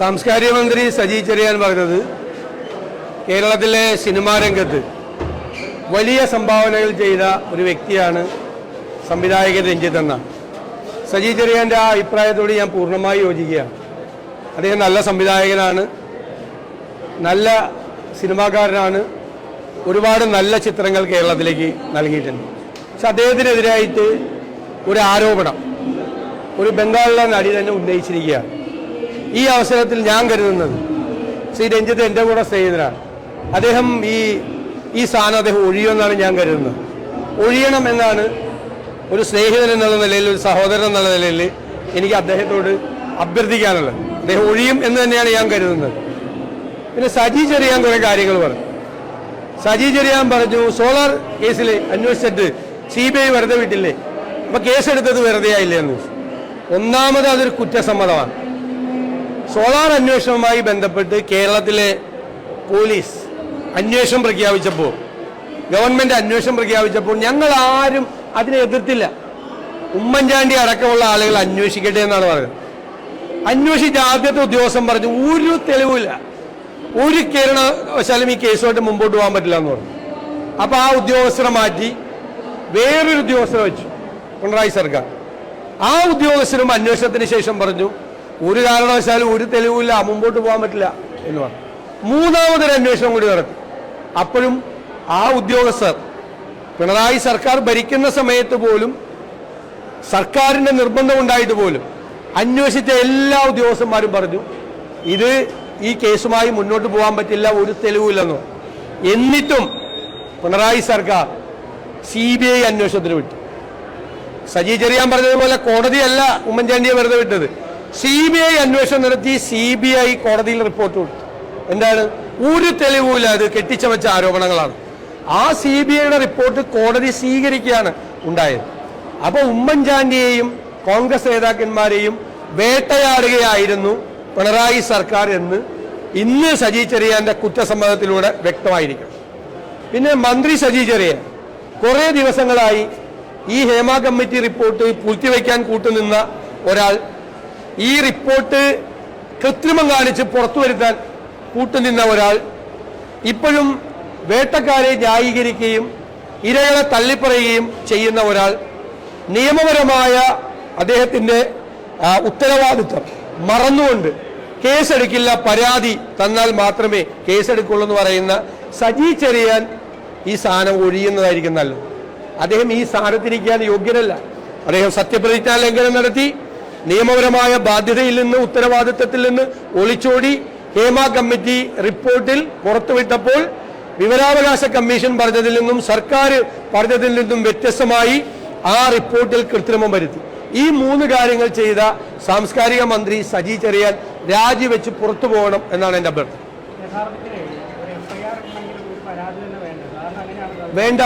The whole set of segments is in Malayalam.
സാംസ്കാരിക മന്ത്രി സജി ചെറിയാൻ പറഞ്ഞത് കേരളത്തിലെ സിനിമാ രംഗത്ത് വലിയ സംഭാവനകൾ ചെയ്ത ഒരു വ്യക്തിയാണ് സംവിധായകൻ രഞ്ജിത്ത് സജി ചെറിയാന്റെ ആ അഭിപ്രായത്തോട് ഞാൻ പൂർണമായി യോജിക്കുകയാണ്. അദ്ദേഹം നല്ല സംവിധായകനാണ് നല്ല സിനിമാക്കാരനാണ് ഒരുപാട് നല്ല ചിത്രങ്ങൾ കേരളത്തിലേക്ക് നൽകിയിട്ടുണ്ട്. പക്ഷെ അദ്ദേഹത്തിനെതിരായിട്ട് ഒരു ആരോപണം ഒരു ബംഗാളിലെ നടി തന്നെ ഉന്നയിച്ചിരിക്കുകയാണ്. ഈ അവസരത്തിൽ ഞാൻ കരുതുന്നത് ശ്രീ രഞ്ജിത്ത് എന്റെ കൂടെ സ്നേഹിതനാണ് അദ്ദേഹം ഈ ഈ സ്ഥാനം അദ്ദേഹം ഒഴിയുമെന്നാണ് ഞാൻ കരുതുന്നത്. ഒഴിയണം എന്നാണ് ഒരു സ്നേഹിതൻ എന്നുള്ള നിലയിൽ ഒരു സഹോദരൻ എന്നുള്ള നിലയിൽ എനിക്ക് അദ്ദേഹത്തോട് അഭ്യർത്ഥിക്കാനുള്ളത്. അദ്ദേഹം ഒഴിയും എന്ന് തന്നെയാണ് ഞാൻ കരുതുന്നത്. പിന്നെ സജി ചെറിയാൻ കുറേ കാര്യങ്ങൾ പറഞ്ഞു. സജി ചെറിയാൻ പറഞ്ഞു സോളാർ കേസിൽ അന്വേഷിച്ചിട്ട് സി ബി ഐ വെറുതെ വിട്ടില്ലേ? അപ്പൊ കേസെടുത്തത് വെറുതെ ആയില്ലേ എന്ന്. ഒന്നാമത് അതൊരു കുറ്റസമ്മതമാണ്. സോളാർ അന്വേഷണവുമായി ബന്ധപ്പെട്ട് കേരളത്തിലെ പോലീസ് അന്വേഷണം പ്രഖ്യാപിച്ചപ്പോൾ ഗവൺമെന്റ് അന്വേഷണം പ്രഖ്യാപിച്ചപ്പോൾ ഞങ്ങൾ ആരും അതിനെ എതിർത്തില്ല. ഉമ്മൻചാണ്ടി അടക്കമുള്ള ആളുകൾ അന്വേഷിക്കട്ടെ എന്നാണ് പറയുന്നത് അന്വേഷിച്ച ആദ്യത്തെ ഉദ്യോഗസ്ഥൻ പറഞ്ഞു ഒരു തെളിവില്ല ഒരു കാരണവശാലും ഈ കേസുമായിട്ട് മുമ്പോട്ട് പോകാൻ പറ്റില്ല എന്ന് പറഞ്ഞു. അപ്പൊ ആ ഉദ്യോഗസ്ഥരെ മാറ്റി വേറൊരു ഉദ്യോഗസ്ഥരെ വെച്ചു പിണറായി സർക്കാർ. ആ ഉദ്യോഗസ്ഥരും അന്വേഷണത്തിന് ശേഷം പറഞ്ഞു ഒരു കാരണവശാലും ഒരു തെളിവില്ല മുമ്പോട്ട് പോകാൻ പറ്റില്ല എന്ന് പറഞ്ഞു. മൂന്നാമതൊരു അന്വേഷണം കൂടി നടത്തി. അപ്പോഴും ആ ഉദ്യോഗസ്ഥർ പിണറായി സർക്കാർ ഭരിക്കുന്ന സമയത്ത് പോലും സർക്കാരിന്റെ നിർബന്ധം ഉണ്ടായിട്ട് പോലും അന്വേഷിച്ച എല്ലാ ഉദ്യോഗസ്ഥന്മാരും പറഞ്ഞു ഇത് ഈ കേസുമായി മുന്നോട്ട് പോകാൻ പറ്റില്ല ഒരു തെളിവില്ലെന്ന് എന്നിട്ടും പിണറായി സർക്കാർ സി ബി ഐ അന്വേഷണത്തിന് വിട്ടു. സജി ചെറിയാൻ പറഞ്ഞതുപോലെ കോടതിയല്ല ഉമ്മൻചാണ്ടിയെ വെറുതെ വിട്ടത്. സി ബി ഐ അന്വേഷണം നടത്തി സി ബി ഐ കോടതിയിൽ റിപ്പോർട്ട് കൊടുത്തു. എന്താണ്? ഒരു തെളിവുമില്ല അത് കെട്ടിച്ചമച്ച ആരോപണങ്ങളാണ്. ആ സി ബി ഐയുടെ റിപ്പോർട്ട് കോടതി സ്വീകരിക്കുകയാണ് ഉണ്ടായത്. അപ്പോൾ ഉമ്മൻചാണ്ടിയെയും കോൺഗ്രസ് നേതാക്കന്മാരെയും വേട്ടയാടുകയായിരുന്നു പിണറായി സർക്കാർ എന്ന് ഇന്ന് സജി ചെറിയാന്റെ കുറ്റസമ്മതത്തിലൂടെ വ്യക്തമായിരിക്കണം. പിന്നെ മന്ത്രി സജി ചെറിയ കുറേ ദിവസങ്ങളായി ഈ ഹേമ കമ്മിറ്റി റിപ്പോർട്ട് പൂഴ്ത്തിവെക്കാൻ കൂട്ടുനിന്ന ഒരാൾ ഈ റിപ്പോർട്ട് കൃത്രിമം കാണിച്ച് പുറത്തു വരുത്താൻ കൂട്ടുനിന്ന ഒരാൾ ഇപ്പോഴും വേട്ടക്കാരെ ന്യായീകരിക്കുകയും ഇരകളെ തള്ളിപ്പറയുകയും ചെയ്യുന്ന ഒരാൾ നിയമപരമായ അദ്ദേഹത്തിന്റെ ആ, ഉത്തരവാദിത്വം. മറന്നുകൊണ്ട് കേസെടുക്കില്ല പരാതി തന്നാൽ മാത്രമേ കേസെടുക്കുള്ളൂ എന്ന് പറയുന്ന സജി ചെറിയാൻ ഈ സ്ഥാനം ഒഴിയുന്നതായിരിക്കും നല്ലത്. അദ്ദേഹം ഈ സ്ഥാനത്തിരിക്കാൻ യോഗ്യനല്ല അദ്ദേഹം സത്യപ്രതിജ്ഞാ ലംഘനം നടത്തി. നിയമപരമായ ബാധ്യതയിൽ നിന്ന് ഉത്തരവാദിത്വത്തിൽ നിന്ന് ഒളിച്ചോടി ഹേമ കമ്മിറ്റി റിപ്പോർട്ടിൽ പുറത്തുവിട്ടപ്പോൾ വിവരാവകാശ കമ്മീഷൻ പറഞ്ഞതിൽ നിന്നും സർക്കാർ പറഞ്ഞതിൽ നിന്നും വ്യത്യസ്തമായി ആ റിപ്പോർട്ടിൽ കൃത്രിമം വരുത്തി. ഈ മൂന്ന് കാര്യങ്ങൾ ചെയ്ത സാംസ്കാരിക മന്ത്രി സജി ചെറിയാൻ രാജിവെച്ച് പുറത്തു പോകണം എന്നാണ് എന്റെ അഭ്യർത്ഥന. വേണ്ട.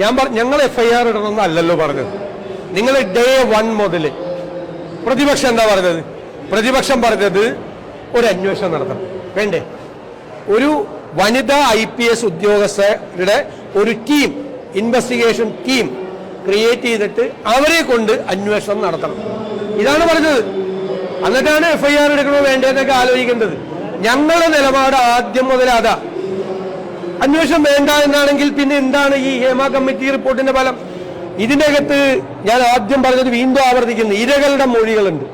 ഞാൻ ഞങ്ങൾ എഫ് ഐ ആർ ഇടണമെന്നല്ലല്ലോ പറഞ്ഞത്. നിങ്ങൾ ഡേ വൺ മുതൽ പ്രതിപക്ഷം എന്താ പറഞ്ഞത് പ്രതിപക്ഷം പറഞ്ഞത് ഒരു അന്വേഷണം നടത്തണം. വേണ്ടേ? ഒരു വനിതാ ഐ പി എസ് ഉദ്യോഗസ്ഥരുടെ ഒരു ടീം ഇൻവെസ്റ്റിഗേഷൻ ടീം ക്രിയേറ്റ് ചെയ്തിട്ട് അവരെ കൊണ്ട് അന്വേഷണം നടത്തണം. ഇതാണ് പറഞ്ഞത്. എന്നിട്ടാണ് എഫ് ഐ ആർ എടുക്കണോ വേണ്ടതെന്നൊക്കെ ആലോചിക്കേണ്ടത്. ഞങ്ങളുടെ നിലപാട് ആദ്യം മുതൽ അതാ. അന്വേഷണം വേണ്ട എന്നാണെങ്കിൽ പിന്നെ എന്താണ് ഈ ഹേമ കമ്മിറ്റി റിപ്പോർട്ടിന്റെ ഫലം? ഇതിന്റെ അകത്ത് ഞാൻ ആദ്യം പറഞ്ഞത് വീണ്ടും ആവർത്തിക്കുന്നു. ഇരകളുടെ മൊഴികളുണ്ട്.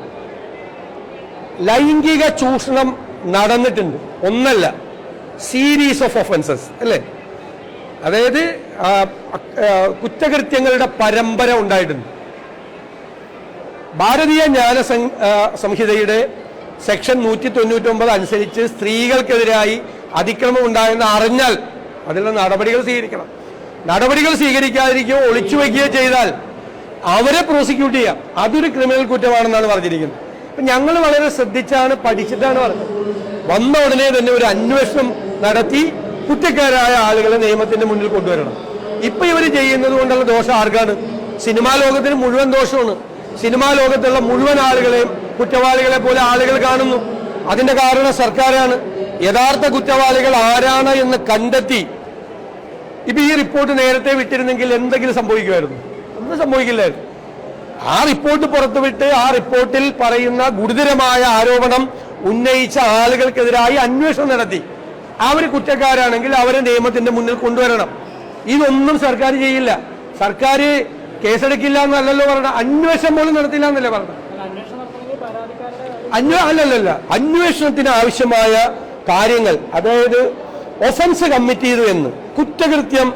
ലൈംഗിക ചൂഷണം നടന്നിട്ടുണ്ട്. ഒന്നല്ല സീരീസ് ഓഫ് ഒഫൻസസ് അല്ലേ? അതായത് കുറ്റകൃത്യങ്ങളുടെ പരമ്പര ഉണ്ടായിട്ടുണ്ട്. ഭാരതീയ ജ്ഞാന സംഹിതയുടെ സെക്ഷൻ നൂറ്റി തൊണ്ണൂറ്റൊമ്പത് അനുസരിച്ച് സ്ത്രീകൾക്കെതിരായി അതിക്രമം ഉണ്ടായെന്ന് അറിഞ്ഞാൽ അതിനുള്ള നടപടികൾ സ്വീകരിക്കണം. നടപടികൾ സ്വീകരിക്കാതിരിക്കുകയോ ഒളിച്ചു വയ്ക്കുകയോ ചെയ്താൽ അവരെ പ്രോസിക്യൂട്ട് ചെയ്യാം. അതൊരു ക്രിമിനൽ കുറ്റമാണെന്നാണ് പറഞ്ഞിരിക്കുന്നത്. അപ്പൊ ഞങ്ങൾ വളരെ ശ്രദ്ധിച്ചാണ് പഠിച്ചിട്ടാണ് പറഞ്ഞത്. വന്ന ഉടനെ തന്നെ ഒരു അന്വേഷണം നടത്തി കുറ്റക്കാരായ ആളുകളെ നിയമത്തിന്റെ മുന്നിൽ കൊണ്ടുവരണം. ഇപ്പൊ ഇവർ ചെയ്യുന്നത് കൊണ്ടുള്ള ദോഷം ആർക്കാണ്? സിനിമാ ലോകത്തിന് മുഴുവൻ ദോഷമാണ്. സിനിമാ ലോകത്തുള്ള മുഴുവൻ ആളുകളെയും കുറ്റവാളികളെ പോലെ ആളുകൾ കാണുന്നു. അതിന്റെ കാരണം സർക്കാരാണ്. യഥാർത്ഥ കുറ്റവാളികൾ ആരാണ് എന്ന് കണ്ടെത്തി ഇപ്പൊ ഈ റിപ്പോർട്ട് നേരത്തെ വിട്ടിരുന്നെങ്കിൽ എന്തെങ്കിലും സംഭവിക്കുമായിരുന്നു? ഒന്നും സംഭവിക്കില്ലായിരുന്നു. ആ റിപ്പോർട്ട് പുറത്തുവിട്ട് ആ റിപ്പോർട്ടിൽ പറയുന്ന ഗുരുതരമായ ആരോപണം ഉന്നയിച്ച ആളുകൾക്കെതിരായി അന്വേഷണം നടത്തി. അവർ കുറ്റക്കാരാണെങ്കിൽ അവരെ നിയമത്തിന്റെ മുന്നിൽ കൊണ്ടുവരണം. ഇതൊന്നും സർക്കാർ ചെയ്യില്ല. സർക്കാർ കേസെടുക്കില്ല എന്നല്ലല്ലോ പറഞ്ഞ അന്വേഷണം പോലും നടത്തില്ല എന്നല്ലേ പറഞ്ഞു അന്വേ അല്ലല്ലല്ല. അന്വേഷണത്തിന് ആവശ്യമായ കാര്യങ്ങൾ അതായത് ഒഫൻസ് കമ്മിറ്റ് ചെയ്തു എന്ന്. കുറ്റകൃത്യം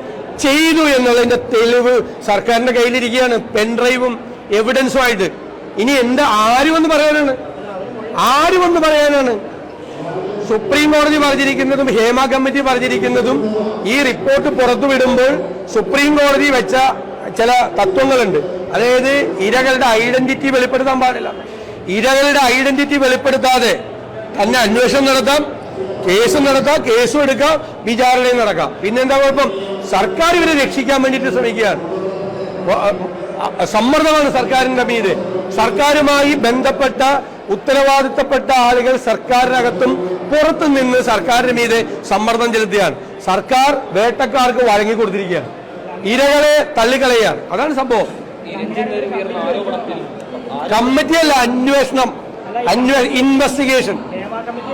ചെയ്തു എന്നുള്ളതിന്റെ തെളിവ് സർക്കാരിന്റെ കയ്യിലിരിക്കുകയാണ്. പെൻഡ്രൈവും എവിഡൻസും ആയിട്ട്. ഇനി എന്താ ആര് വന്ന് പറയാനാണ്? ആര് വന്ന് പറയാനാണ്. സുപ്രീം കോടതി പറഞ്ഞിരിക്കുന്നതും ഹേമ കമ്മിറ്റി പറഞ്ഞിരിക്കുന്നതും ഈ റിപ്പോർട്ട് പുറത്തുവിടുമ്പോൾ സുപ്രീം കോടതി വെച്ച ചില തത്വങ്ങളുണ്ട്. അതായത് ഇരകളുടെ ഐഡന്റിറ്റി വെളിപ്പെടുത്താൻ പാടില്ല. ഇരകളുടെ ഐഡന്റിറ്റി വെളിപ്പെടുത്താതെ തന്നെ അന്വേഷണം നടത്താം. കേസ് നടത്താം കേസും എടുക്കാം വിചാരണയും നടക്കാം. പിന്നെന്താ കുഴപ്പം? സർക്കാർ ഇവരെ രക്ഷിക്കാൻ വേണ്ടിയിട്ട് ശ്രമിക്കുകയാണ്. സമ്മർദ്ദമാണ് സർക്കാരിന്റെ മീത്. സർക്കാരുമായി ബന്ധപ്പെട്ട ഉത്തരവാദിത്തപ്പെട്ട ആളുകൾ സർക്കാരിനകത്തും പുറത്തു നിന്ന് സർക്കാരിന്റെ മീതെ സമ്മർദ്ദം ചെലുത്തുകയാണ്. സർക്കാർ വേട്ടക്കാർക്ക് വഴങ്ങി കൊടുത്തിരിക്കുകയാണ്. ഇരകളെ തള്ളിക്കളയുകയാണ്. അതാണ് സംഭവം. കമ്മിറ്റിയല്ല അന്വേഷണം. അന്വേ ഇൻവെസ്റ്റിഗേഷൻ കമ്മിറ്റി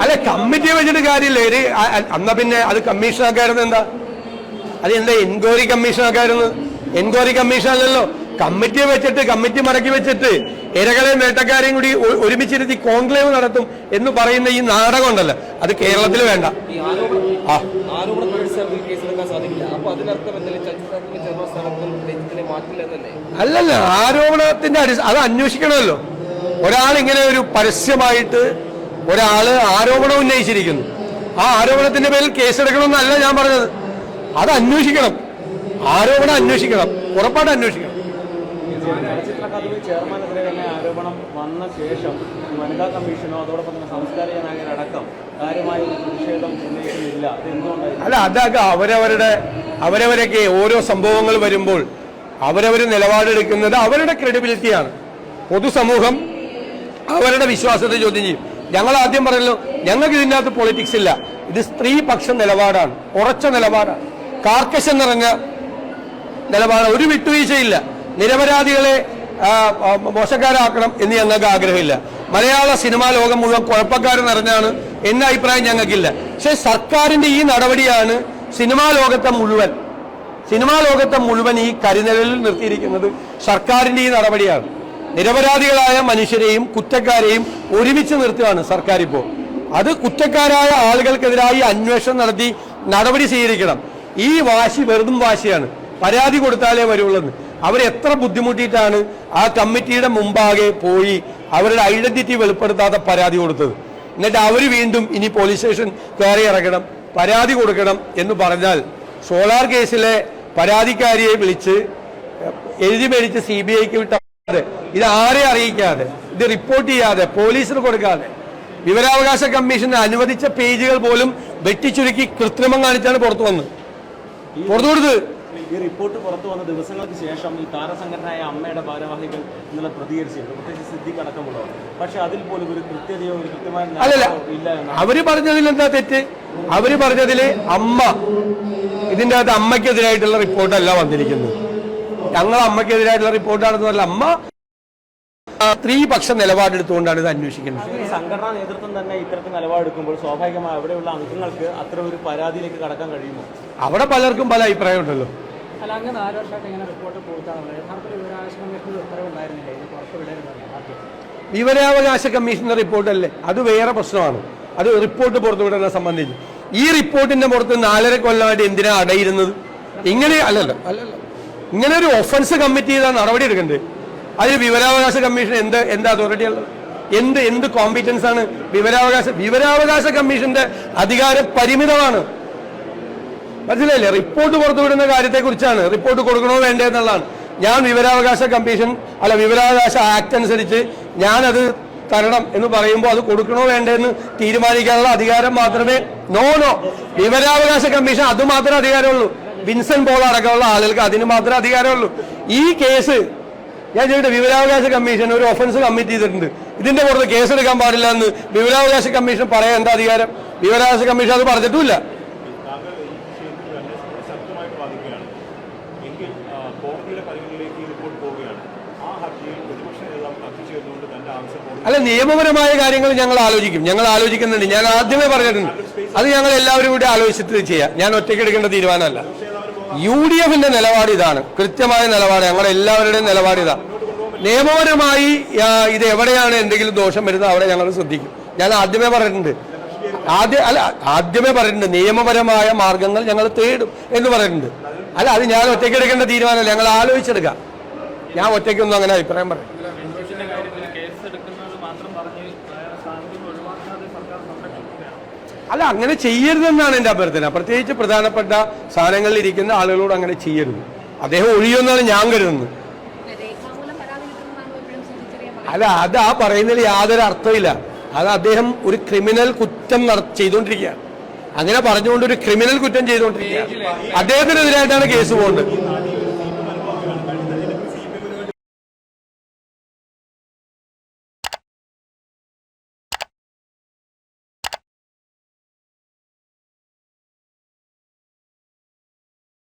അല്ല കമ്മിറ്റിയെ വെച്ചിട്ട് കാര്യമില്ല. ഇത് അ- അ- എന്നാ പിന്നെ അത് കമ്മീഷനാക്കായിരുന്നു എന്താ? അത് എന്താ എൻക്വയറി കമ്മീഷനാക്കായിരുന്നു? എൻക്വയറി കമ്മീഷൻ അല്ലല്ലോ കമ്മിറ്റിയെ വെച്ചിട്ട് കമ്മിറ്റി മടക്കി വെച്ചിട്ട് ഇരകളെയും വേട്ടക്കാരെയും കൂടി ഒരുമിച്ചിരുത്തി കോൺക്ലേവ് നടത്തും എന്ന് പറയുന്ന ഈ നാടകം ഉണ്ടല്ലോ. അത് കേരളത്തിൽ വേണ്ട. ആ. അല്ലല്ല ആരോപണത്തിന്റെ അത് അന്വേഷിക്കണമല്ലോ. ഒരാൾ ഇങ്ങനെ ഒരു പരസ്യമായിട്ട് ഒരാൾ ആരോപണം ഉന്നയിച്ചിരിക്കുന്നു. ആ ആരോപണത്തിന്റെ പേരിൽ കേസെടുക്കണമെന്നല്ല ഞാൻ പറഞ്ഞത്. അത് അന്വേഷിക്കണം. ആരോപണം അന്വേഷിക്കണം. ഉറപ്പായിട്ട് അന്വേഷിക്കണം. ചലച്ചിത്ര അക്കാദമി ചെയർമാനെതിരെ തന്നെ ആരോപണം വന്ന ശേഷം വനിതാ കമ്മീഷനോ അതോടൊപ്പം തന്നെ സംസ്കാര ജനാംഗനടക്കം കാര്യമായ ഒരു പ്രതിഷേധം ഉന്നയിക്കുന്നില്ല. അല്ല അതൊക്കെ അവരവരുടെ അവരവരൊക്കെ ഓരോ സംഭവങ്ങൾ വരുമ്പോൾ അവരവർ നിലപാടെടുക്കുന്നത് അവരുടെ ക്രെഡിബിലിറ്റിയാണ് പൊതുസമൂഹം അവരുടെ വിശ്വാസത്തെ ചോദ്യം ചെയ്യും. ഞങ്ങൾ ആദ്യം പറഞ്ഞല്ലോ ഞങ്ങൾക്ക് ഇതിനകത്ത് പൊളിറ്റിക്സ് ഇല്ല. ഇത് സ്ത്രീപക്ഷ നിലപാടാണ്. ഉറച്ച നിലപാടാണ്. കാർക്കശം നിറഞ്ഞ നിലപാട് ഒരു വിട്ടുവീഴ്ചയില്ല. നിരപരാധികളെ മോശക്കാരാക്കണം എന്ന് ഞങ്ങൾക്ക് ആഗ്രഹമില്ല. മലയാള സിനിമാ ലോകം മുഴുവൻ കുഴപ്പക്കാർ നിറഞ്ഞാണ് എന്ന അഭിപ്രായം ഞങ്ങൾക്കില്ല. പക്ഷെ സർക്കാരിന്റെ ഈ നടപടിയാണ് സിനിമാ ലോകത്തെ മുഴുവൻ സിനിമാ ലോകത്തെ മുഴുവൻ ഈ കരിനിഴലിൽ നിർത്തിയിരിക്കുന്നത് സർക്കാരിന്റെ ഈ നടപടിയാണ്. നിരപരാധികളായ മനുഷ്യരെയും കുറ്റക്കാരെയും ഒരുമിച്ച് നിർത്തുകയാണ് സർക്കാർ ഇപ്പോൾ അത് കുറ്റക്കാരായ ആളുകൾക്കെതിരായി അന്വേഷണം നടത്തി നടപടി സ്വീകരിക്കണം. ഈ വാശി വെറുതും വാശിയാണ്. പരാതി കൊടുത്താലേ വരുള്ളൂ അവർ എത്ര ബുദ്ധിമുട്ടിയിട്ടാണ് ആ കമ്മിറ്റിയുടെ മുമ്പാകെ പോയി അവരുടെ ഐഡന്റിറ്റി വെളിപ്പെടുത്താതെ പരാതി കൊടുത്തത്. എന്നിട്ട് അവർ വീണ്ടും ഇനി പോലീസ് സ്റ്റേഷൻ കയറി ഇറങ്ങണം പരാതി കൊടുക്കണം എന്ന് പറഞ്ഞാൽ സോളാർ കേസിലെ പരാതിക്കാരിയെ വിളിച്ച് എഴുതി മേടിച്ച് സി ബി ഐക്ക് വിട്ടാതെ ഇത് ആരെ അറിയിക്കാതെ ഇത് റിപ്പോർട്ട് ചെയ്യാതെ പോലീസിന് കൊടുക്കാതെ. വിവരാവകാശ കമ്മീഷന് അനുവദിച്ച പേജുകൾ പോലും വെട്ടിച്ചുരുക്കി കൃത്രിമം കാണിച്ചാണ് പുറത്തു വന്നത്. പുറത്തു കൊടുത്ത് ഈ റിപ്പോർട്ട് പുറത്തു വന്ന ദിവസങ്ങൾക്ക് ശേഷം ഈ താരസംഘടനയായ അമ്മയുടെ ഭാരവാഹികൾ ഇന്നലെ പ്രതികരിച്ചിരുന്നു. പ്രത്യേകിച്ച് സിദ്ദിഖ് അടക്കമുള്ളവർ. പക്ഷെ അതിൽ പോലും ഒരു കൃത്യതയോ ഒരു കൃത്യമായ ഇല്ല അവർ പറഞ്ഞതിൽ എന്താ തെറ്റ്? അവർ പറഞ്ഞതിൽ അമ്മ ഇതിന്റെ അകത്ത് അമ്മയ്ക്കെതിരായിട്ടുള്ള റിപ്പോർട്ടല്ല വന്നിരിക്കുന്നത്. ഞങ്ങൾ അമ്മയ്ക്കെതിരായിട്ടുള്ള നടത്തുന്നതല്ല അമ്മ സ്ത്രീപക്ഷ നിലപാടെടുത്തുകൊണ്ടാണ് ഇത് അന്വേഷിക്കുന്നത്. സംഘടനാ നേതൃത്വം തന്നെ ഇത്തരത്തിൽ നിലപാടെടുക്കുമ്പോൾ സ്വാഭാവികമായി അവിടെയുള്ള അംഗങ്ങൾക്ക് അത്ര ഒരു പരാതിയിലേക്ക് കടക്കാൻ കഴിയുമോ? അവിടെ പലർക്കും പല അഭിപ്രായമുണ്ടല്ലോ. അല്ല അങ്ങ് നാല് വർഷമായിട്ട് ഇങ്ങനെ റിപ്പോർട്ട് യഥാർത്ഥത്തിൽ വിവരാവകാശ കമ്മീഷന്റെ ഉത്തരവുണ്ടായിരുന്നില്ല ഇത് പുറത്ത് വിടരുതല്ലോ വിവരാവകാശ കമ്മീഷന്റെ റിപ്പോർട്ടല്ലേ? അത് വേറെ പ്രശ്നമാണ്. അത് റിപ്പോർട്ട് പുറത്തുവിടുന്നതിനെ സംബന്ധിച്ച്. ഈ റിപ്പോർട്ടിന്റെ പുറത്ത് നാലര കൊല്ലമായിട്ട് എന്തിനാ അടയിരുന്നത്? ഇങ്ങനെ അല്ലല്ലോ അല്ലല്ല. ഇങ്ങനെ ഒരു ഒഫൻസ് കമ്മിറ്റ് ചെയ്താൽ നടപടി എടുക്കണ്ടേ? അതിന് വിവരാവകാശ കമ്മീഷൻ എന്ത് എന്ത് അതോറിറ്റി ഉള്ളത്? എന്ത് എന്ത് കോമ്പിറ്റൻസ് ആണ് വിവരാവകാശ വിവരാവകാശ കമ്മീഷന്റെ അധികാരം പരിമിതമാണ്. മനസ്സിലായില്ലേ? റിപ്പോർട്ട് പുറത്തുവിടുന്ന കാര്യത്തെക്കുറിച്ചാണ് റിപ്പോർട്ട് കൊടുക്കണോ വേണ്ടേ എന്നുള്ളതാണ്. ഞാൻ വിവരാവകാശ കമ്മീഷൻ അല്ല വിവരാവകാശ ആക്ട് അനുസരിച്ച് ഞാനത് തരണം എന്ന് പറയുമ്പോൾ അത് കൊടുക്കണോ വേണ്ടെന്ന് തീരുമാനിക്കാനുള്ള അധികാരം മാത്രമേ നോ നോ വിവരാവകാശ കമ്മീഷൻ അത് മാത്രമേ അധികാരമുള്ളൂ. വിൻസൻ പോൾ അടക്കമുള്ള ആളുകൾക്ക് അതിന് മാത്രമേ അധികാരമുള്ളൂ. ഈ കേസ് ഞാൻ ചോദിച്ചത് വിവരാവകാശ കമ്മീഷൻ ഒരു ഒഫൻസ് കമ്മിറ്റ് ചെയ്തിട്ടുണ്ട്. ഇതിന്റെ പുറത്ത് കേസെടുക്കാൻ പാടില്ല എന്ന് വിവരാവകാശ കമ്മീഷൻ പറയാൻ എന്താ അധികാരം? വിവരാവകാശ കമ്മീഷൻ അത് പറഞ്ഞിട്ടുമില്ല. അല്ല നിയമപരമായ കാര്യങ്ങൾ ഞങ്ങൾ ആലോചിക്കും. ഞങ്ങൾ ആലോചിക്കുന്നുണ്ട്. ഞാൻ ആദ്യമേ പറഞ്ഞിട്ടുണ്ട്. അത് ഞങ്ങൾ എല്ലാവരും കൂടി ആലോചിച്ചിട്ട് ചെയ്യാം. ഞാൻ ഒറ്റയ്ക്ക് എടുക്കേണ്ട തീരുമാനമല്ല. യു ഡി എഫിന്റെ നിലപാട് ഇതാണ്. കൃത്യമായ നിലപാട്. ഞങ്ങളുടെ എല്ലാവരുടെയും നിലപാട് ഇതാണ് നിയമപരമായി ഇത് എവിടെയാണ് എന്തെങ്കിലും ദോഷം വരുന്നത് അവിടെ ഞങ്ങൾ ശ്രദ്ധിക്കും. ഞാൻ ആദ്യമേ പറഞ്ഞിട്ടുണ്ട്. ആദ്യ അല്ല ആദ്യമേ പറഞ്ഞിട്ടുണ്ട്. നിയമപരമായ മാർഗങ്ങൾ ഞങ്ങൾ തേടും എന്ന് പറഞ്ഞിട്ടുണ്ട്. അല്ല അത് ഞാൻ ഒറ്റയ്ക്ക് എടുക്കേണ്ട തീരുമാനമല്ല. ഞങ്ങൾ ആലോചിച്ചെടുക്കാം. ഞാൻ ഒറ്റയ്ക്കൊന്നും അങ്ങനെ അഭിപ്രായം പറയും അല്ല അങ്ങനെ ചെയ്യരുതെന്നാണ് എന്റെ അഭ്യർത്ഥന. പ്രത്യേകിച്ച് പ്രധാനപ്പെട്ട സ്ഥാനങ്ങളിൽ ഇരിക്കുന്ന ആളുകളോട് അങ്ങനെ ചെയ്യരുത്. അദ്ദേഹം ഒഴിയുമെന്നാണ് ഞാൻ കരുതുന്നത്. അല്ല അത് ആ പറയുന്നതിൽ യാതൊരു അർത്ഥമില്ല അത് അദ്ദേഹം ഒരു ക്രിമിനൽ കുറ്റം നട- ചെയ്തുകൊണ്ടിരിക്കുകയാണ്. അങ്ങനെ പറഞ്ഞുകൊണ്ട് ഒരു ക്രിമിനൽ കുറ്റം ചെയ്തുകൊണ്ടിരിക്കുകയാണ്. അദ്ദേഹത്തിനെതിരായിട്ടാണ് കേസ് പോകുന്നത്.